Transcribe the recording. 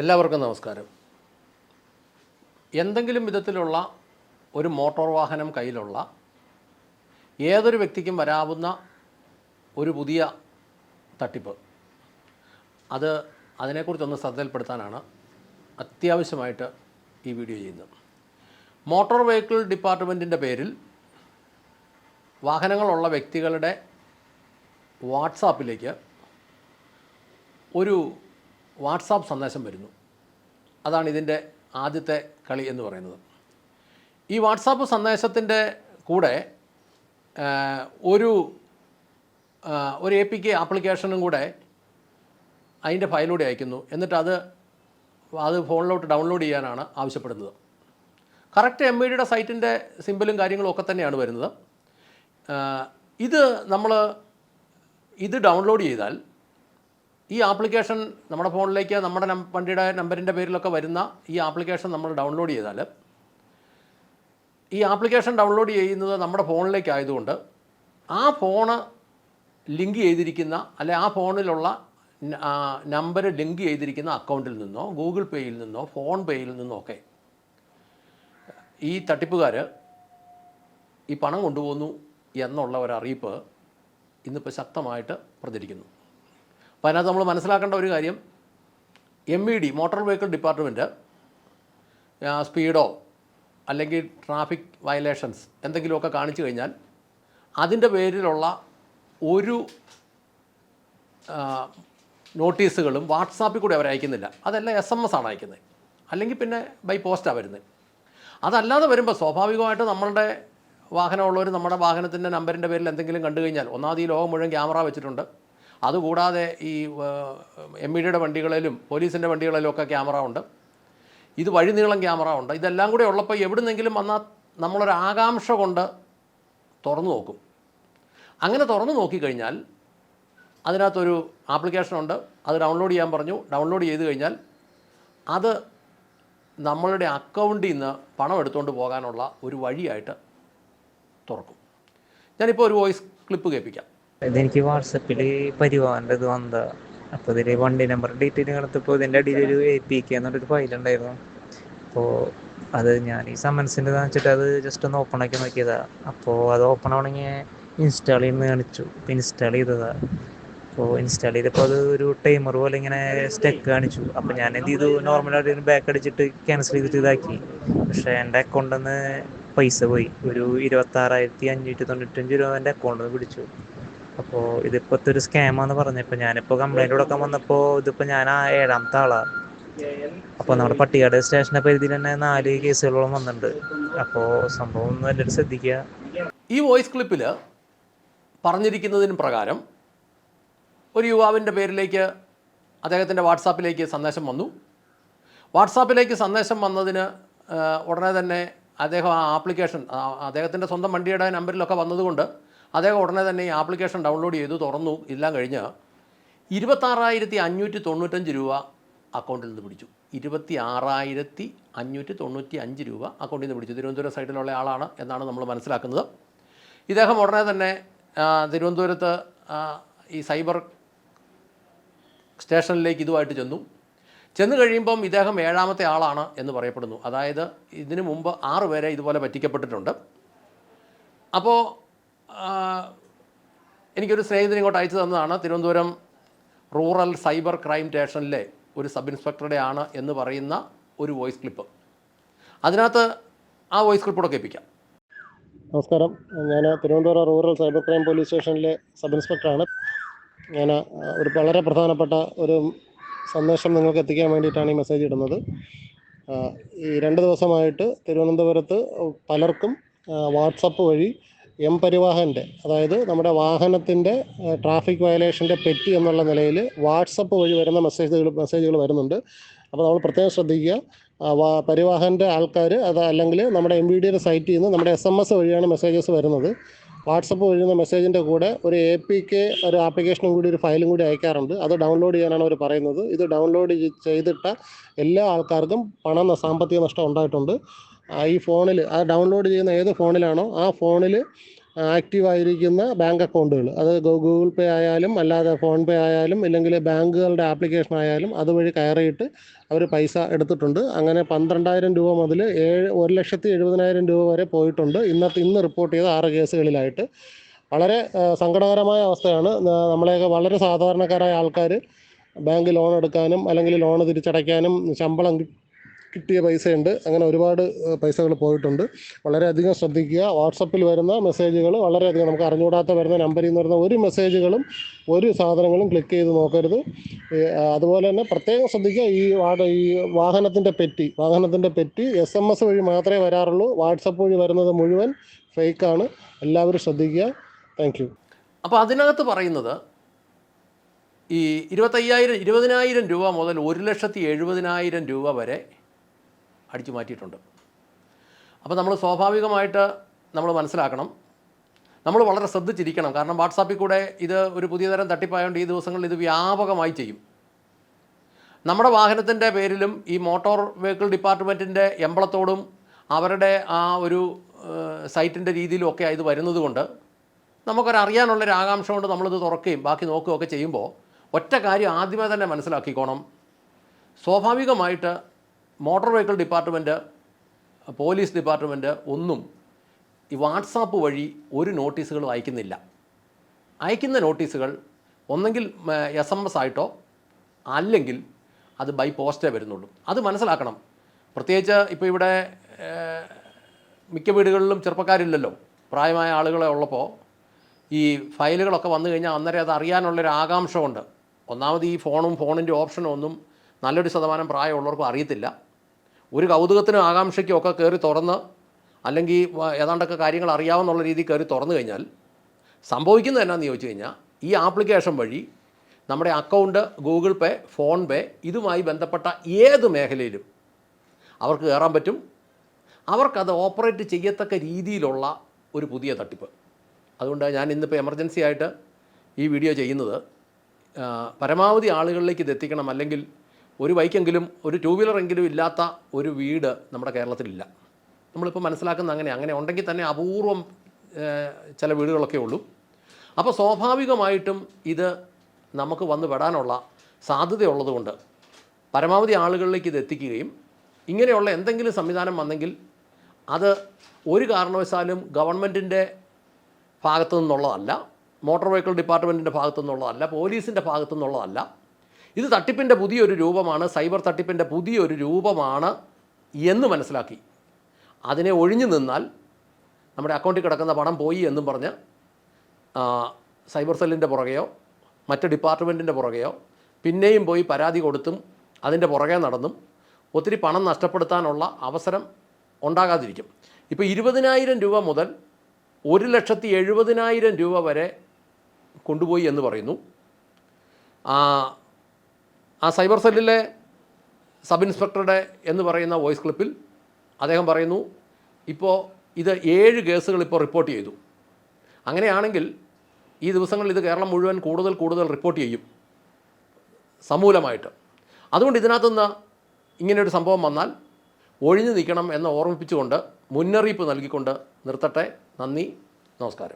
എല്ലാവർക്കും നമസ്കാരം. എന്തെങ്കിലും വിധത്തിലുള്ള ഒരു മോട്ടോർ വാഹനം കയ്യിലുള്ള ഏതൊരു വ്യക്തിക്കും വരാവുന്ന ഒരു പുതിയ തട്ടിപ്പ്. അത് അതിനെക്കുറിച്ചൊന്ന് ശ്രദ്ധയിൽപ്പെടുത്താനാണ് അത്യാവശ്യമായിട്ട് ഈ വീഡിയോ ചെയ്യുന്നത്. മോട്ടോർ വെഹിക്കിൾ ഡിപ്പാർട്ട്മെന്റിന്റെ പേരിൽ വാഹനങ്ങളുള്ള വ്യക്തികളുടെ വാട്സാപ്പിലേക്ക് ഒരു വാട്സാപ്പ് സന്ദേശം വരുന്നു. അതാണ് ഇതിന്റെ ആദ്യത്തെ കളി എന്ന് പറയുന്നത്. ഈ വാട്സാപ്പ് സന്ദേശത്തിന്റെ കൂടെ ഒരു ഒരു എ പി കെ ആപ്ലിക്കേഷനും കൂടെ അതിന്റെ ഫയലൂടെ അയക്കുന്നു. എന്നിട്ട് അത് അത് ഫോണിലോട്ട് ഡൗൺലോഡ് ചെയ്യാനാണ് ആവശ്യപ്പെടുന്നത്. കറക്റ്റ് എം ഐ ഡിയുടെ സൈറ്റിന്റെ സിമ്പിളും കാര്യങ്ങളും ഒക്കെ തന്നെയാണ് വരുന്നത്. ഇത് നമ്മൾ ഇത് ഡൗൺലോഡ് ചെയ്താൽ ഈ ആപ്ലിക്കേഷൻ നമ്മുടെ ഫോണിലേക്ക് നമ്മുടെ വണ്ടിയുടെ നമ്പറിന്റെ പേരിലൊക്കെ വരുന്ന ഈ ആപ്ലിക്കേഷൻ നമ്മൾ ഡൗൺലോഡ് ചെയ്താൽ ഈ ആപ്ലിക്കേഷൻ ഡൗൺലോഡ് ചെയ്യുന്നത് നമ്മുടെ ഫോണിലേക്ക് ആയതുകൊണ്ട് ആ ഫോണ് ലിങ്ക് ചെയ്തിരിക്കുന്ന അല്ലെ ആ ഫോണിലുള്ള നമ്പർ ലിങ്ക് ചെയ്തിരിക്കുന്ന അക്കൗണ്ടിൽ നിന്നോ ഗൂഗിൾ പേയിൽ നിന്നോ ഫോൺ പേയിൽ നിന്നോ ഒക്കെ ഈ തട്ടിപ്പുകാർ ഈ പണം കൊണ്ടുപോകുന്നു എന്നുള്ള ഒരു അറിയിപ്പ് ഇന്നിപ്പോൾ ശക്തമായിട്ട് പ്രചരിക്കുന്നു. അപ്പോൾ അതിനകത്ത് നമ്മൾ മനസ്സിലാക്കേണ്ട ഒരു കാര്യം M E D motor vehicle department speedo അല്ലെങ്കിൽ ട്രാഫിക് വയലേഷൻസ് എന്തെങ്കിലുമൊക്കെ കാണിച്ചു കഴിഞ്ഞാൽ അതിന്റെ പേരിലുള്ള ഒരു നോട്ടീസുകളും വാട്സാപ്പിൽ കൂടി അവർ അയക്കുന്നില്ല. അതെല്ലാം എസ് എം എസ് ആണ് അയക്കുന്നത്. അല്ലെങ്കിൽ പിന്നെ ബൈ പോസ്റ്റാണ് വരുന്നത്. അതല്ലാതെ വരുമ്പോൾ സ്വാഭാവികമായിട്ട് നമ്മളുടെ വാഹനമുള്ളവർ നമ്മുടെ വാഹനത്തിന്റെ നമ്പറിന്റെ പേരിൽ എന്തെങ്കിലും കണ്ടു കഴിഞ്ഞാൽ ഒന്നാമത് ഈ ലോകം മുഴുവൻ ക്യാമറ വെച്ചിട്ടുണ്ട്. അതുകൂടാതെ ഈ എം ഇ ഡിയുടെ വണ്ടികളിലും പോലീസിന്റെ വണ്ടികളിലും ഒക്കെ ക്യാമറ ഉണ്ട്. ഇത് വഴിനീളം ക്യാമറ ഉണ്ട്. ഇതെല്ലാം കൂടെ ഉള്ളപ്പോൾ എവിടുന്നെങ്കിലും വന്നാൽ നമ്മളൊരു ആകാംക്ഷ കൊണ്ട് തുറന്നു നോക്കും. അങ്ങനെ തുറന്നു നോക്കിക്കഴിഞ്ഞാൽ അതിനകത്തൊരു ആപ്ലിക്കേഷൻ ഉണ്ട്. അത് ഡൗൺലോഡ് ചെയ്യാൻ പറഞ്ഞു. ഡൗൺലോഡ് ചെയ്ത് കഴിഞ്ഞാൽ അത് നമ്മളുടെ അക്കൗണ്ടിൽ നിന്ന് പണം എടുത്തുകൊണ്ട് പോകാനുള്ള ഒരു വഴിയായിട്ട് തുറക്കും. ഞാനിപ്പോൾ ഒരു വോയിസ് ക്ലിപ്പ് കേൾപ്പിക്കാം. ഇതെനിക്ക് വാട്സപ്പിൽ പരിവാറിന്റെ ഇത് വന്നതാ. അപ്പോൾ ഇതിൽ വണ്ടി നമ്പർ ഡീറ്റെയിൽ കിടത്തപ്പോൾ ഇതിന്റെ അടിയിൽ ഒരു എ പി കെ എന്നൊരു ഫയൽ ഉണ്ടായിരുന്നു. അപ്പോൾ അത് ഞാൻ ഈ സമൻസിന്റെ വെച്ചിട്ട് അത് ജസ്റ്റ് ഒന്ന് ഓപ്പൺ ആക്കി നോക്കിയതാ. അപ്പോൾ അത് ഓപ്പൺ ആവണമെങ്കിൽ ഇൻസ്റ്റാൾ ചെയ്യുന്നത് കാണിച്ചു. അപ്പോൾ ഇൻസ്റ്റാൾ ചെയ്തതാ. അപ്പോൾ ഇൻസ്റ്റാൾ ചെയ്തപ്പോൾ അത് ഒരു ടൈമർ പോലെ ഇങ്ങനെ സ്റ്റെക്ക് കാണിച്ചു. അപ്പോൾ ഞാൻ എന്ത് ചെയ്തു? നോർമലായിട്ട് ബാക്ക് അടിച്ചിട്ട് ക്യാൻസൽ ചെയ്തിട്ട് ഇതാക്കി. പക്ഷേ എന്റെ അക്കൗണ്ടിൽ നിന്ന് പൈസ പോയി. ഒരു ഇരുപത്താറായിരത്തി അഞ്ഞൂറ്റി തൊണ്ണൂറ്റഞ്ച് രൂപ എന്റെ അക്കൗണ്ടിൽ നിന്ന് പിടിച്ചു. അപ്പോൾ ഇതിപ്പോഴത്തെ ഒരു സ്കാമാന്ന് പറഞ്ഞപ്പോൾ ഞാനിപ്പോൾ കംപ്ലൈന്റ് കൊടുക്കാൻ വന്നപ്പോൾ ഇതിപ്പോൾ ഞാൻ ആ ഏഴാമത്തെ ആളാണ് അപ്പോൾ നമ്മുടെ പട്ടികാട് സ്റ്റേഷനെ പരിധിയിൽ തന്നെ നാല് കേസുകളോളം വന്നിട്ടുണ്ട്. അപ്പോൾ സംഭവം ഒന്ന് എല്ലാവരും ശ്രദ്ധിക്കുക. ഈ വോയിസ് ക്ലിപ്പിൽ പറഞ്ഞിരിക്കുന്നതിന് പ്രകാരം ഒരു യുവാവിന്റെ പേരിലേക്ക് അദ്ദേഹത്തിന്റെ വാട്സാപ്പിലേക്ക് സന്ദേശം വന്നു. വാട്സാപ്പിലേക്ക് സന്ദേശം വന്നതിന് ഉടനെ തന്നെ അദ്ദേഹം ആ ആപ്ലിക്കേഷൻ അദ്ദേഹത്തിന്റെ സ്വന്തം വണ്ടിയുടെ നമ്പറിലൊക്കെ വന്നതുകൊണ്ട് അദ്ദേഹം ഉടനെ തന്നെ ഈ ആപ്ലിക്കേഷൻ ഡൗൺലോഡ് ചെയ്തു തുറന്നു എല്ലാം കഴിഞ്ഞ് ഇരുപത്താറായിരത്തി അഞ്ഞൂറ്റി തൊണ്ണൂറ്റഞ്ച് രൂപ അക്കൗണ്ടിൽ നിന്ന് പിടിച്ചു. ഇരുപത്തി ആറായിരത്തി അഞ്ഞൂറ്റി തൊണ്ണൂറ്റി അഞ്ച് രൂപ അക്കൗണ്ടിൽ നിന്ന് പിടിച്ചു. തിരുവനന്തപുരം സൈഡിലുള്ള ആളാണ് എന്നാണ് നമ്മൾ മനസ്സിലാക്കുന്നത്. ഇദ്ദേഹം ഉടനെ തന്നെ തിരുവനന്തപുരത്ത് ഈ സൈബർ സ്റ്റേഷനിലേക്ക് ഇതുമായിട്ട് ചെന്നു. ചെന്ന് കഴിയുമ്പം ഇദ്ദേഹം ഏഴാമത്തെ ആളാണ് എന്ന് പറയപ്പെടുന്നു. അതായത് ഇതിനു മുമ്പ് ആറ് പേരെ ഇതുപോലെ പറ്റിക്കപ്പെട്ടിട്ടുണ്ട്. അപ്പോൾ എനിക്കൊരു സ്നേഹിതൻ ഇങ്ങോട്ട് അയച്ചു തന്നതാണ്. തിരുവനന്തപുരം റൂറൽ സൈബർ ക്രൈം സ്റ്റേഷനിലെ ഒരു സബ് ഇൻസ്പെക്ടറുടെ ആണ് എന്ന് പറയുന്ന ഒരു വോയിസ് ക്ലിപ്പ്. അതിനകത്ത് ആ വോയിസ് ക്ലിപ്പ് കൂടെ കേൾപ്പിക്കാം. നമസ്കാരം. ഞാൻ Thiruvananthapuram rural cyber crime police സ്റ്റേഷനിലെ സബ് ഇൻസ്പെക്ടറാണ്. ഞാൻ ഒരു വളരെ പ്രധാനപ്പെട്ട ഒരു സന്ദേശം നിങ്ങൾക്ക് എത്തിക്കാൻ വേണ്ടിയിട്ടാണ് ഈ മെസ്സേജ് ഇടുന്നത്. ഈ രണ്ട് ദിവസമായിട്ട് തിരുവനന്തപുരത്ത് പലർക്കും വാട്സപ്പ് വഴി എം പരിവാഹന്റെ അതായത് നമ്മുടെ വാഹനത്തിന്റെ ട്രാഫിക് വയലേഷന്റെ പെറ്റി എന്നുള്ള നിലയിൽ വാട്സപ്പ് വഴി വരുന്ന മെസ്സേജുകൾ മെസ്സേജുകൾ വരുന്നുണ്ട്. അപ്പോൾ നമ്മൾ പ്രത്യേകം ശ്രദ്ധിക്കുക. പരിവാഹന്റെ ആൾക്കാർ അത് അല്ലെങ്കിൽ നമ്മുടെ എം വി ഡിയുടെ സൈറ്റിൽ നിന്ന് നമ്മുടെ എസ് എം എസ് വഴിയാണ് മെസ്സേജസ് വരുന്നത്. വാട്സപ്പ് വഴിയുന്ന മെസ്സേജിന്റെ കൂടെ ഒരു എ പി കെ ഒരു ആപ്ലിക്കേഷനും കൂടി ഒരു ഫയലും കൂടി അയക്കാറുണ്ട്. അത് ഡൗൺലോഡ് ചെയ്യാനാണ് അവർ പറയുന്നത്. ഇത് ഡൗൺലോഡ് ചെയ്തിട്ട എല്ലാ ആൾക്കാർക്കും പണം സാമ്പത്തിക നഷ്ടം ഉണ്ടായിട്ടുണ്ട്. ഈ ഫോണിൽ ആ ഡൗൺലോഡ് ചെയ്യുന്ന ഏത് ഫോണിലാണോ ആ ഫോണിൽ ആക്റ്റീവ് ആയിരിക്കുന്ന ബാങ്ക് അക്കൗണ്ടുകൾ അത് ഗൂഗിൾ പേ ആയാലും അല്ലാതെ ഫോൺ പേ ആയാലും ഇല്ലെങ്കിൽ ബാങ്കുകളുടെ ആപ്ലിക്കേഷൻ ആയാലും അതുവഴി കയറിയിട്ട് അവർ പൈസ എടുത്തിട്ടുണ്ട്. അങ്ങനെ പന്ത്രണ്ടായിരം രൂപ മുതൽ ഏഴ് ഒരു ലക്ഷത്തി എഴുപതിനായിരം രൂപ വരെ പോയിട്ടുണ്ട്. ഇന്നത്തെ ഇന്ന് റിപ്പോർട്ട് ചെയ്ത ആറ് കേസുകളിലായിട്ട്. വളരെ സങ്കടകരമായ അവസ്ഥയാണ്. നമ്മളെയൊക്കെ വളരെ സാധാരണക്കാരായ ആൾക്കാർ ബാങ്ക് ലോൺ എടുക്കാനും അല്ലെങ്കിൽ ലോൺ തിരിച്ചടയ്ക്കാനും ശമ്പളം കിട്ടിയ പൈസയുണ്ട്. അങ്ങനെ ഒരുപാട് പൈസകൾ പോയിട്ടുണ്ട്. വളരെയധികം ശ്രദ്ധിക്കുക. വാട്സപ്പിൽ വരുന്ന മെസ്സേജുകൾ വളരെയധികം നമുക്ക് അറിഞ്ഞുകൂടാത്ത വരുന്ന നമ്പറിൽ നിന്ന് വരുന്ന ഒരു മെസ്സേജുകളും ഒരു സാധനങ്ങളും ക്ലിക്ക് ചെയ്ത് നോക്കരുത്. അതുപോലെ തന്നെ പ്രത്യേകം ശ്രദ്ധിക്കുക ഈ ഈ വാഹനത്തിന്റെ പെറ്റി. വാഹനത്തിന്റെ പെറ്റി എസ് എം എസ് വഴി മാത്രമേ വരാറുള്ളൂ. വാട്സപ്പ് വഴി വരുന്നത് മുഴുവൻ ഫേക്കാണ്. എല്ലാവരും ശ്രദ്ധിക്കുക. Thank you. അപ്പോൾ അതിനകത്ത് പറയുന്നത് ഈ ഇരുപത്തയ്യായിരം ഇരുപതിനായിരം രൂപ മുതൽ ഒരു ലക്ഷത്തി എഴുപതിനായിരം രൂപ വരെ അടിച്ചു മാറ്റിയിട്ടുണ്ട്. അപ്പോൾ നമ്മൾ സ്വാഭാവികമായിട്ട് നമ്മൾ മനസ്സിലാക്കണം. നമ്മൾ വളരെ ശ്രദ്ധിച്ചിരിക്കണം. കാരണം വാട്സാപ്പിൽ കൂടെ ഇത് ഒരു പുതിയ തരം തട്ടിപ്പായതുകൊണ്ട് ഈ ദിവസങ്ങളിൽ ഇത് വ്യാപകമായി ചെയ്യും. നമ്മുടെ വാഹനത്തിന്റെ പേരിലും ഈ മോട്ടോർ വെഹിക്കിൾ ഡിപ്പാർട്ട്മെന്റിന്റെ എമ്പളത്തോടും അവരുടെ ആ ഒരു സൈറ്റിന്റെ രീതിയിലും ഒക്കെ ഇത് വരുന്നത് കൊണ്ട് നമുക്കൊരറിയാനുള്ളൊരു ആകാംക്ഷ കൊണ്ട് നമ്മളിത് തുറക്കുകയും ബാക്കി നോക്കുകയൊക്കെ ചെയ്യുമ്പോൾ ഒറ്റ കാര്യം ആദ്യമേ തന്നെ മനസ്സിലാക്കിക്കോണം. സ്വാഭാവികമായിട്ട് motor vehicle department police department ഒന്നും ഈ വാട്സാപ്പ് വഴി ഒരു നോട്ടീസുകളും അയക്കുന്നില്ല. അയക്കുന്ന നോട്ടീസുകൾ ഒന്നെങ്കിൽ എസ് എം എസ് ആയിട്ടോ അല്ലെങ്കിൽ അത് ബൈ പോസ്റ്റേ വരുന്നുള്ളൂ. അത് മനസ്സിലാക്കണം. പ്രത്യേകിച്ച് ഇപ്പോൾ ഇവിടെ മിക്ക വീടുകളിലും ചെറുപ്പക്കാരില്ലല്ലോ. പ്രായമായ ആളുകളെ ഉള്ളപ്പോൾ ഈ ഫയലുകളൊക്കെ വന്നു കഴിഞ്ഞാൽ അന്നേരം അത് അറിയാനുള്ളൊരു ആകാംക്ഷ ഉണ്ട്. ഒന്നാമത് ഈ ഫോണും ഫോണിന്റെ ഓപ്ഷനും ഒന്നും നല്ലൊരു ശതമാനം പ്രായമുള്ളവർക്കും അറിയത്തില്ല. ഒരു കൗതുകത്തിനും ആകാംക്ഷയ്ക്കും ഒക്കെ കയറി തുറന്ന് അല്ലെങ്കിൽ ഏതാണ്ടൊക്കെ കാര്യങ്ങൾ അറിയാവുന്നുള്ള രീതിയിൽ കയറി തുറന്നു കഴിഞ്ഞാൽ സംഭവിക്കുന്നത് എന്നാന്ന് ചോദിച്ചു കഴിഞ്ഞാൽ ഈ ആപ്ലിക്കേഷൻ വഴി നമ്മുടെ account Google Pay PhonePe ഇതുമായി ബന്ധപ്പെട്ട ഏത് മേഖലയിലും അവർക്ക് കയറാൻ പറ്റും. അവർക്കത് ഓപ്പറേറ്റ് ചെയ്യത്തക്ക രീതിയിലുള്ള ഒരു പുതിയ തട്ടിപ്പ്. അതുകൊണ്ട് ഞാൻ ഇന്നിപ്പോൾ എമർജൻസി ആയിട്ട് ഈ വീഡിയോ ചെയ്യുന്നത് പരമാവധി ആളുകളിലേക്ക് ഇത് എത്തിക്കണം അല്ലെങ്കിൽ ഒരു ബൈക്കെങ്കിലും ഒരു ടു വീലറെങ്കിലും ഇല്ലാത്ത ഒരു വീട് നമ്മുടെ കേരളത്തിലില്ല. നമ്മളിപ്പോൾ മനസ്സിലാക്കുന്ന അങ്ങനെ അങ്ങനെ ഉണ്ടെങ്കിൽ തന്നെ അപൂർവം ചില വീടുകളൊക്കെ ഉള്ളൂ. അപ്പോൾ സ്വാഭാവികമായിട്ടും ഇത് നമുക്ക് വന്ന് പെടാനുള്ള സാധ്യതയുള്ളതുകൊണ്ട് പരമാവധി ആളുകളിലേക്ക് ഇത് എത്തിക്കുകയും ഇങ്ങനെയുള്ള എന്തെങ്കിലും സംവിധാനം വന്നെങ്കിൽ അത് ഒരു കാരണവശാലും ഗവൺമെന്റിന്റെ ഭാഗത്തു നിന്നുള്ളതല്ല മോട്ടോർ വെഹിക്കിൾ ഡിപ്പാർട്ട്മെന്റിന്റെ ഭാഗത്തു നിന്നുള്ളതല്ല പോലീസിന്റെ ഭാഗത്തു നിന്നുള്ളതല്ല ഇത് തട്ടിപ്പിന്റെ പുതിയൊരു രൂപമാണ് സൈബർ തട്ടിപ്പിന്റെ പുതിയൊരു രൂപമാണ് എന്ന് മനസ്സിലാക്കി. അതിനെ ഒഴിഞ്ഞു നിന്നാൽ നമ്മുടെ അക്കൗണ്ടിൽ കിടക്കുന്ന പണം പോയി എന്നും പറഞ്ഞ് സൈബർ സെല്ലിന്റെ പുറകെയോ മറ്റ് ഡിപ്പാർട്ട്മെന്റിന്റെ പുറകെയോ പിന്നെയും പോയി പരാതി കൊടുത്തും അതിന്റെ പുറകെ നടന്നും ഒത്തിരി പണം നഷ്ടപ്പെടുത്താനുള്ള അവസരം ഉണ്ടാകാതിരിക്കും. ഇപ്പോൾ ഇരുപതിനായിരം രൂപ മുതൽ ഒരു ലക്ഷത്തി എഴുപതിനായിരം രൂപ വരെ കൊണ്ടുപോയി എന്ന് പറയുന്നു. ആ സൈബർ സെല്ലിലെ സബ് ഇൻസ്പെക്ടറുടെ എന്ന് പറയുന്ന വോയിസ് ക്ലിപ്പിൽ അദ്ദേഹം പറയുന്നു ഇപ്പോൾ ഇത് ഏഴ് കേസുകൾ ഇപ്പോൾ റിപ്പോർട്ട് ചെയ്തു. അങ്ങനെയാണെങ്കിൽ ഈ ദിവസങ്ങളിൽ ഇത് കേരളം മുഴുവൻ കൂടുതൽ കൂടുതൽ റിപ്പോർട്ട് ചെയ്യും സമൂലമായിട്ട്. അതുകൊണ്ട് ഇതിനകത്തുനിന്ന് ഇങ്ങനെയൊരു സംഭവം വന്നാൽ ഒഴിഞ്ഞു നിൽക്കണം എന്ന് ഓർമ്മിപ്പിച്ചുകൊണ്ട് മുന്നറിയിപ്പ് നൽകിക്കൊണ്ട് നിർത്തട്ടെ. നന്ദി നമസ്കാരം.